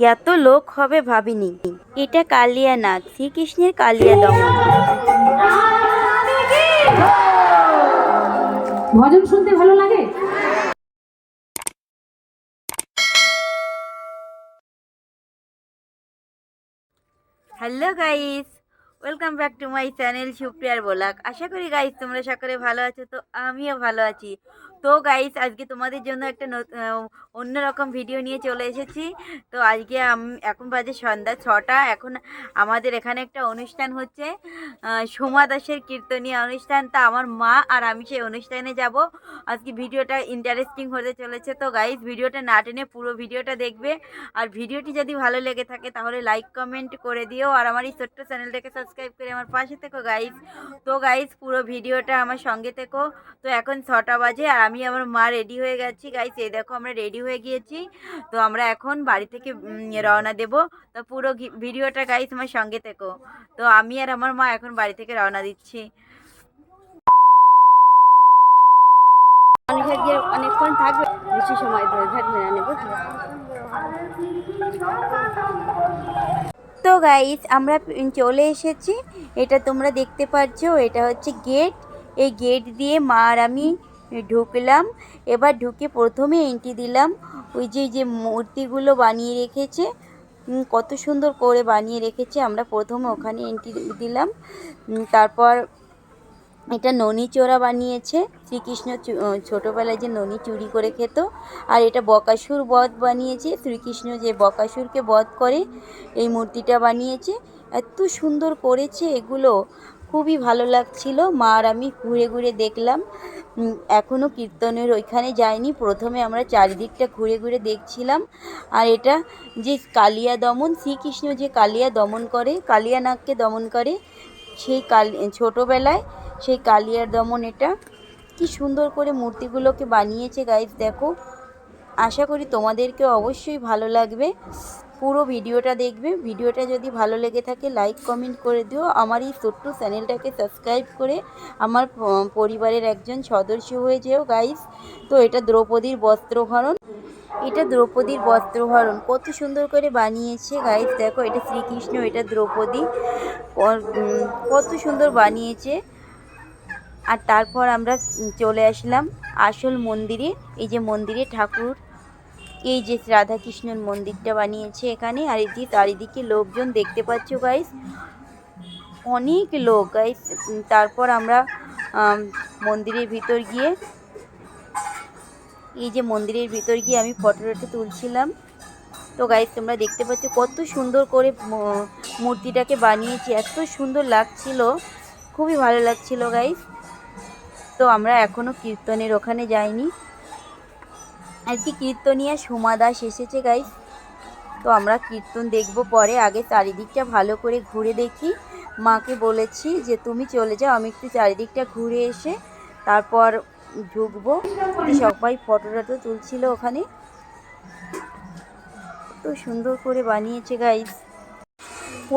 এত লোক হবে ভাবিনি। এটা কালিয়া নাগ শ্রীকৃষ্ণের কালিয়া দমন ভজন শুনতে ভালো লাগে? Hello guys welcome back to my channel সুপ্রিয়ার বোলাক আশা করি গাইস তোমরা সকলে ভালো আছো তো আমিও ভালো আছি। তো গাইস আজকে তোমাদের জন্য একটা অন্যরকম ভিডিও নিয়ে চলে এসেছি। তো আজকে এখন বাজে সন্ধ্যা ছটা। এখন আমাদের এখানে একটা অনুষ্ঠান হচ্ছে সোমা দাসের কীর্তনীয় অনুষ্ঠান। তা আমার মা আর আমি সেই অনুষ্ঠানে যাব। আজকে ভিডিওটা ইন্টারেস্টিং হতে চলেছে। তো গাইস ভিডিওটা না টেনে পুরো ভিডিওটা দেখবে। আর ভিডিওটি যদি ভালো লেগে থাকে, তাহলে লাইক কমেন্ট করে দিও। আর আমার এই ছোট্ট চ্যানেলটাকে সাবস্ক্রাইব করে আমার পাশে থেকো গাইস তো গাইস পুরো ভিডিওটা আমার সঙ্গে থেকো। তো এখন ছটা বাজে আর আমি আমার মা রেডি হয়ে গেছি। গাইস এই দেখো আমরা রেডি হয়ে গিয়েছি। তো আমরা এখন বাড়ি থেকে রওনা দেব। তো পুরো ভিডিওটা গাইস আমার সঙ্গে থেকো। তো আমি আর আমার মা এখন বাড়ি থেকে রওনা দিচ্ছি। থাকবে তো গাইস আমরা চলে এসেছি। এটা তোমরা দেখতে পাচ্ছ, এটা হচ্ছে গেট এই গেট দিয়ে মা আর আমি ঢুকলাম। এবার ঢুকে প্রথমে এন্ট্রি দিলাম। ওই যে যে মূর্তিগুলো বানিয়ে রেখেছে কত সুন্দর করে বানিয়ে রেখেছে, আমরা প্রথমে ওখানে এন্ট্রি দিলাম। তারপর এটা ননি চোরা বানিয়েছে। শ্রীকৃষ্ণ ছোটবেলায় যে ননি চুরি করে খেত, আর এটা বকাসুর বধ বানিয়েছে। শ্রীকৃষ্ণ যে বকাসুরকে বধ করে এই মূর্তিটা বানিয়েছে। এত সুন্দর করেছে এগুলো। খুবই ভালো লাগছিল। মা আর আমি ঘুরে ঘুরে দেখলাম। এখনও কীর্তনের ওইখানে যাইনি। প্রথমে আমরা চারিদিকটা ঘুরে ঘুরে দেখছিলাম। আর এটা যে কালিয়া দমন, শ্রীকৃষ্ণ যে কালিয়া দমন করে, কালিয়া নাগকে দমন করে, সেই কাল, ছোটোবেলায় সেই কালিয়ার দমন এটা। কি সুন্দর করে মূর্তিগুলোকে বানিয়েছে গাইজ দেখো। আশা করি তোমাদেরকে অবশ্যই ভালো লাগবে। পুরো ভিডিওটা দেখবে। ভিডিওটা যদি ভালো লেগে থাকে লাইক কমেন্ট করে দিও। আমার এই ছোট্ট চ্যানেলটাকে সাবস্ক্রাইব করে আমার পরিবারের একজন সদস্য হয়ে যেও গাইজ তো এটা দ্রৌপদীর বস্ত্রহরণ। এটা দ্রৌপদীর বস্ত্রহরণ। কত সুন্দর করে বানিয়েছে গাইজ দেখো, এটা শ্রীকৃষ্ণ, এটা দ্রৌপদী। কত সুন্দর বানিয়েছে। আর তারপর আমরা চলে আসলাম আসল মন্দিরে। এই যে মন্দিরে ঠাকুর এই যে রাধাকৃষ্ণর মন্দিরটা বানিয়েছে এখানে, আর এই যে চারিদিকে লোকজন দেখতে পাচ্ছ গাইস অনেক লোক গাইস তারপর আমরা মন্দিরের ভিতর গিয়ে, এই যে মন্দিরের ভিতর গিয়ে আমি ফটো টটো তুলছিলাম। তো গাইস তোমরা দেখতে পাচ্ছ কত সুন্দর করে মূর্তিটাকে বানিয়েছি, এত সুন্দর লাগছিল, খুবই ভালো লাগছিল গাইস তো, আমরা এখনও কীর্তনের ওখানে যাইনি। আর কি কীর্তনিয়া সোমা দাস এসেছে গাইস তো আমরা কীর্তন দেখব পরে। আগে চারিদিকটা ভালো করে ঘুরে দেখি। মাকে বলেছি যে, তুমি চলে যাও, আমি একটু চারিদিকটা ঘুরে এসে তারপর ঢুকবো। সবাই ফটো টটো তুলছিল ওখানে। তো সুন্দর করে বানিয়েছে গাইস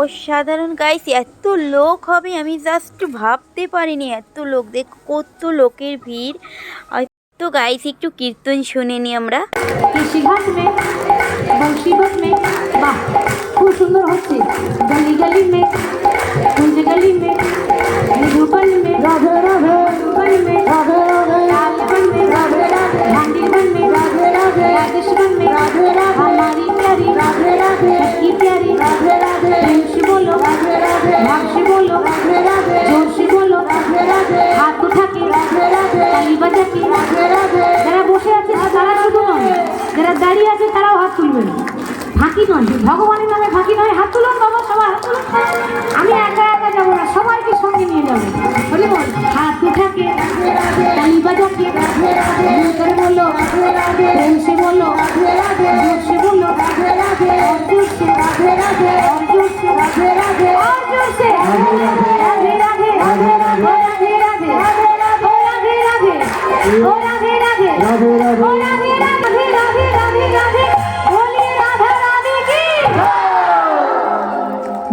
অসাধারণ গাইস এত লোক হবে, আমি জাস্ট ভাবতে পারিনি। এত লোক, দেখ, কত লোকের ভিড়। তো গাইস একটু কীর্তন শুনে নি আমরা কৃষি ঘাট মে বংশীবত মে বাহ খুব সুন্দর হচ্ছে গলি গলি মে কুঞ্জ গলি মে মধুবন মে রাধে রাধে মধুবন মে রাধে রাধে लालबन में राधे राधे भांडीबन में राधे राधे राजेशबन में राधे राधे हमारी प्यारी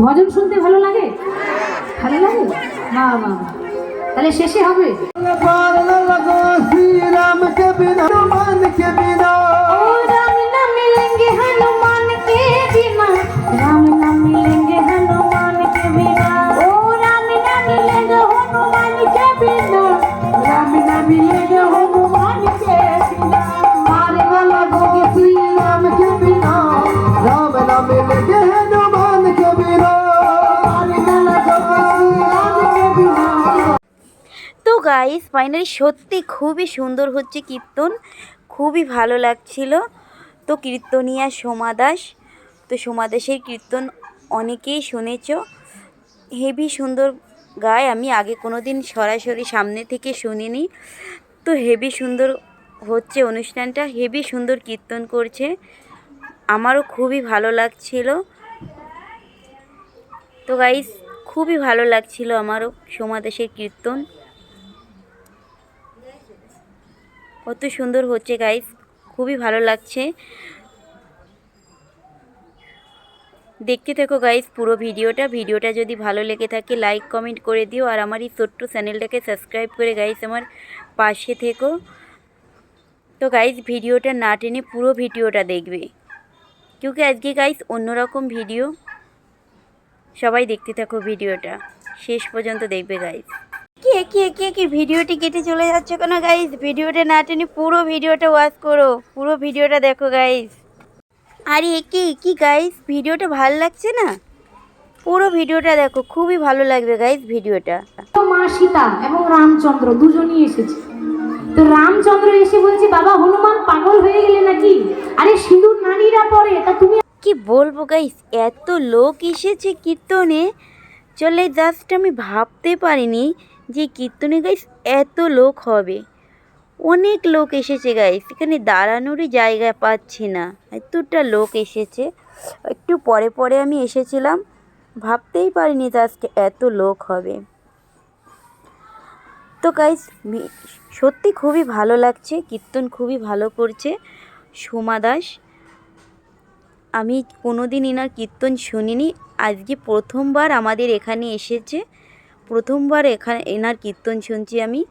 ভজন শুনতে ভালো লাগে? ভালো লাগে? তাহলে শেষে হবে। 别闹 গাইস ফাইনালি সত্যি খুবই সুন্দর হচ্ছে কীর্তন। খুবই ভালো লাগছিল। তো কীর্তনিয়া সোমা দাস, তো সোমা দাসের কীর্তন অনেকেই শুনেছ। হেভি সুন্দর গায়, আমি আগে কোনো দিন সরাসরি সামনে থেকে শুনিনি। তো হেভি সুন্দর হচ্ছে অনুষ্ঠানটা, হেভি সুন্দর কীর্তন করছে। আমারও খুবই ভালো লাগছিল। তো গাইস খুবই ভালো লাগছিল আমারও সোমা দাসের কীর্তন। কত সুন্দর হচ্ছে গাইস খুবই ভালো লাগছে। দেখতে থেকো গাইস পুরো ভিডিওটা। ভিডিওটা যদি ভালো লেগে থাকে লাইক কমেন্ট করে দিও। আর আমার এই ছোট্ট চ্যানেলটাকে সাবস্ক্রাইব করে গাইস আমার পাশে থেকো। তো গাইস ভিডিওটা না টেনে পুরো ভিডিওটা দেখবে। কিউকি, আজকে গাইস অন্যরকম ভিডিও সবাই দেখতে থাকো ভিডিওটা। শেষ পর্যন্ত দেখবে গাইস কে কে কে কি ভিডিওটি কেটে চলে যাচ্ছে কেন গাইস ভিডিওটা না টেনে পুরো ভিডিওটা ওয়াচ করো। পুরো ভিডিওটা দেখো গাইস আরে কি কি গাইস ভিডিওটা ভালো লাগছে না? পুরো ভিডিওটা দেখো খুবই ভালো লাগবে গাইস ভিডিওটা। মা সীতা এবং রামচন্দ্র দুজনই এসেছে। তো রামচন্দ্র এসে বলছে বাবা হনুমান পাগল হয়ে গেলে নাকি? আরে সিঁদুর নারীরা পরে তা তুমি কি বলব গাইস এত লোক এসেছে কীর্তনে। চলে জাস্ট আমি ভাবতে পারিনি। যে কীর্তনে গাইস এত লোক হবে। অনেক লোক এসেছে গাইস এখানে দাঁড়ানোরই জায়গা পাচ্ছি না। এতটা লোক এসেছে। একটু পরে পরে আমি এসেছিলাম, ভাবতেই পারিনি যে আজকে এত লোক হবে। তো গাইস সত্যি খুবই ভালো লাগছে, কীর্তন খুবই ভালো করছে সোমা দাস। আমি কোনো দিন এনার কীর্তন শুনিনি, আজকে প্রথমবার আমাদের এখানে এসেছে। প্রথমবার এখানে এনার কীর্তন শুনছি আমি।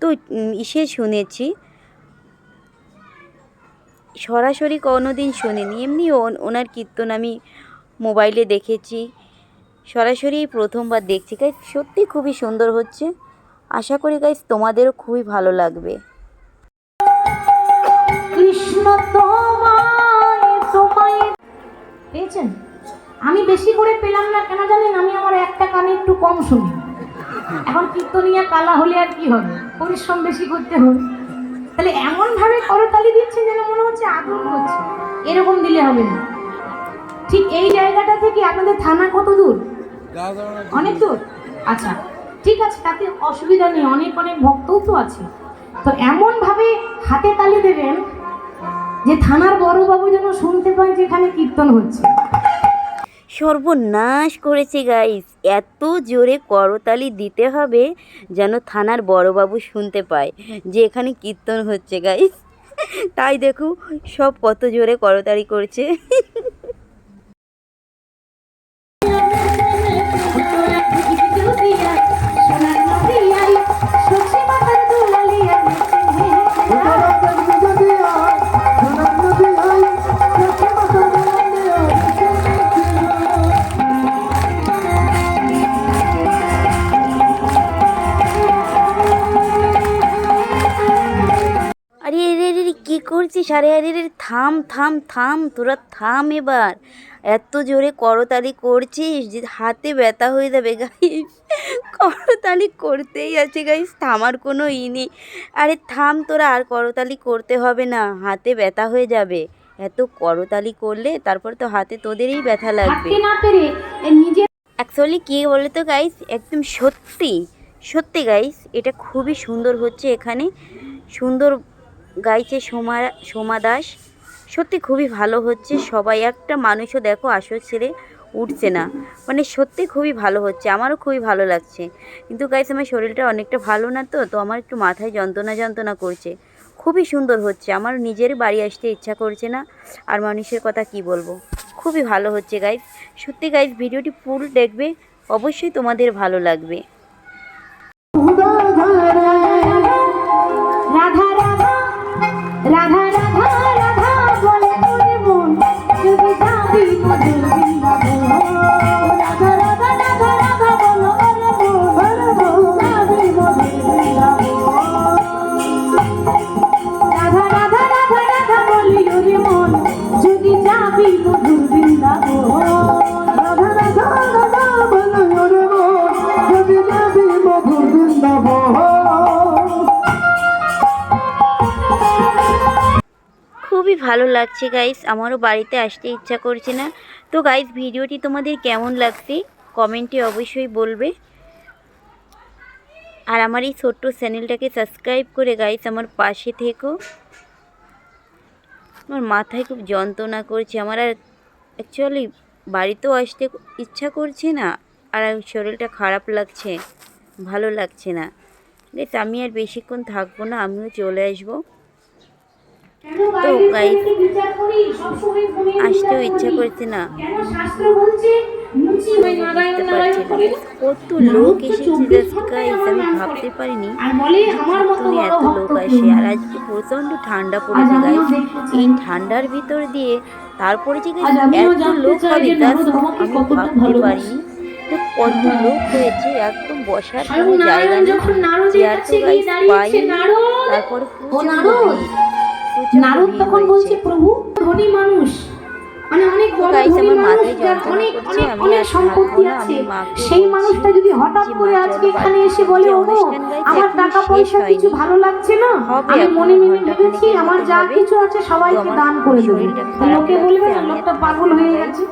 তো ইসে শুনেছি। সরাসরি কোনো দিন শুনিনি। এমনি ওন- ওনার কীর্তন আমি মোবাইলে দেখেছি। সরাসরি প্রথমবার দেখছি। গাইজ সত্যি খুবই সুন্দর হচ্ছে। আশা করি গাইজ তোমাদেরও খুবই ভালো লাগবে। আমি বেশি করে পেলাম না, কেন জানেন? আমি আমার একটা কানে একটু কম শুনি। এখন কীর্তনিয়া কালা হলে আর কি হবে? পরিশ্রম বেশি করতে হবে। তাহলে এমন ভাবে করতালি দিচ্ছে যেন মনে হচ্ছে আদর করছে এরকম দিলে হবে না। ঠিক এই জায়গাটা থেকে আপনাদের থানা কত দূর? অনেক দূর? আচ্ছা ঠিক আছে, তাতে অসুবিধা নেই। অনেক অনেক ভক্তও তো আছে। তো এমন ভাবে হাতে তালি দেবেন যে থানার বড়বাবু যেন শুনতে পায় যে এখানে কীর্তন হচ্ছে। সর্বনাশ করেছে গাইস এত জোরে করতালি দিতে হবে যেন থানার বড়বাবু শুনতে পায় যে এখানে কীর্তন হচ্ছে গাইস তাই দেখো, সব কত জোরে করতালি করছে। কী করছিস আরে রে থাম থাম থাম তোরা থাম এবার। এত জোরে করতালি করছিস যে হাতে ব্যথা হয়ে যাবে গাইস করতালি করতেই আছে গাইস থামার কোনো ই নেই। আরে থাম তোরা আর করতালি করতে হবে না হাতে ব্যথা হয়ে যাবে। এত করতালি করলে তারপর তো হাতে তোদেরই ব্যথা লাগবে। অ্যাকচুয়ালি কী বলে তো গাইস একদম সত্যি সত্যি গাইস এটা খুবই সুন্দর হচ্ছে এখানে। সুন্দর গাইছে সোমা সোমা দাস। সত্যি খুবই ভালো হচ্ছে। সবাই একটা মানুষও দেখো, আসর ছেড়ে উঠছে না। মানে সত্যি খুবই ভালো হচ্ছে। আমারও খুবই ভালো লাগছে। কিন্তু গাইস আমার শরীরটা অনেকটা ভালো না তো তো আমার একটু মাথায় যন্ত্রণা যন্ত্রণা করছে। খুবই সুন্দর হচ্ছে। আমার নিজের বাড়ি আসতে ইচ্ছা করছে না। আর মানুষের কথা কি বলব? খুবই ভালো হচ্ছে গাইস সত্যি গাইস ভিডিওটি ফুল দেখবে। অবশ্যই তোমাদের ভালো লাগবে। Música ভালো লাগছে গাইস আমারও বাড়িতে আসতে ইচ্ছা করছে না। তো গাইস ভিডিওটি তোমাদের কেমন লাগছে? কমেন্টে অবশ্যই বলবে। আর আমার এই ছোট্ট চ্যানেলটাকে সাবস্ক্রাইব করে গাইস আমার পাশে থেকো। আমার মাথায় খুব যন্ত্রণা করছে। আমার আর অ্যাকচুয়ালি বাড়িতেও আসতে ইচ্ছা করছে না। আর শরীরটা খারাপ লাগছে, ভালো লাগছে না। আমি আর বেশিক্ষণ থাকব না, আমিও চলে আসব। সবসময় ফোনে আসতেও ইচ্ছা করছে না। কেন শাস্ত্র বলছে মুচি নারায়ণ বুঝতে পারছি না। কত লোক এসেছে 24 গাইস আমি ভাবতে পারিনি আর বলে আমার মতো তুমি এত লোক আসে। আর আজকে প্রচণ্ড ঠান্ডা পড়েছে গাইস এই ঠান্ডার ভিতর দিয়ে তারপরে যে এত লোক হবে আমাকে আমি ভাবতে পারিনি কত লোক হয়েছে একদম বসার কোনো জায়গা নেই। চেয়ার তো গাইস নারদ, তারপরে ও প্রচণ্ড নারদ, তখন বলছে প্রভু ধনী মানুষ। মানে অনেক বড় ধনী মানুষ যার অনেক অনেক অনেক সম্পত্তি আছে। সেই মানুষটা যদি হঠাৎ করে আজকে এখানে এসে বলে ওগো আমার টাকা পয়সা কিছু ভালো লাগছে না? আমি মনে মনে ভেবেছি আমার যা কিছু আছে সবাইকে দান করে দেবো। লোকে বলবে লোকটা পাগল হয়ে গেছে।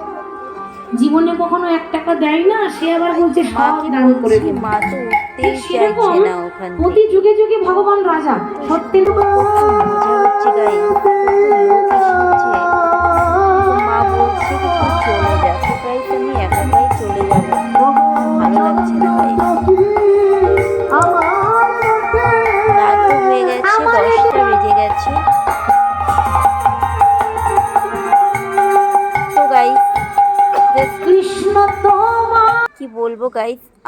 জীবনে কখনো এক টাকা দেয় না সে আবার বলছে সব দান করে ঠিক সেরকম প্রতি যুগে যুগে ভগবান রাজা সত্যের মা বলছে চলে যাচ্ছে তাই গাইস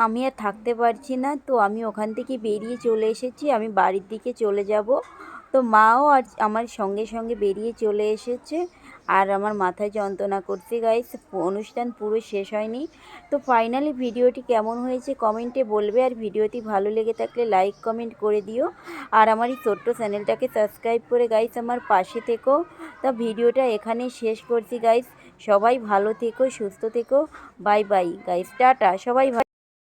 আমি আর থাকতে পারছি না, তো আমি ওখান থেকে বেরিয়ে চলে এসেছি, আমি বাড়ির দিকে চলে যাব। তো মাও আর আমার সঙ্গে সঙ্গে বেরিয়ে চলে এসেছে আর আমার মাথায় যন্ত্রণা করছে গাইস অনুষ্ঠান পুরো শেষ হয়নি। তো ফাইনালি ভিডিওটি কেমন হয়েছে কমেন্টে বলবে আর ভিডিওটি ভালো লেগে থাকলে লাইক কমেন্ট করে দিও। আর আমার এই ছোট্ট চ্যানেলটাকে সাবস্ক্রাইব করে গাইস আমার পাশে থেকো। তা ভিডিওটা এখানে শেষ করছি গাইস সবাই ভালো থেকো, সুস্থ থেকো বাই বাই গাইস টাটা, সবাই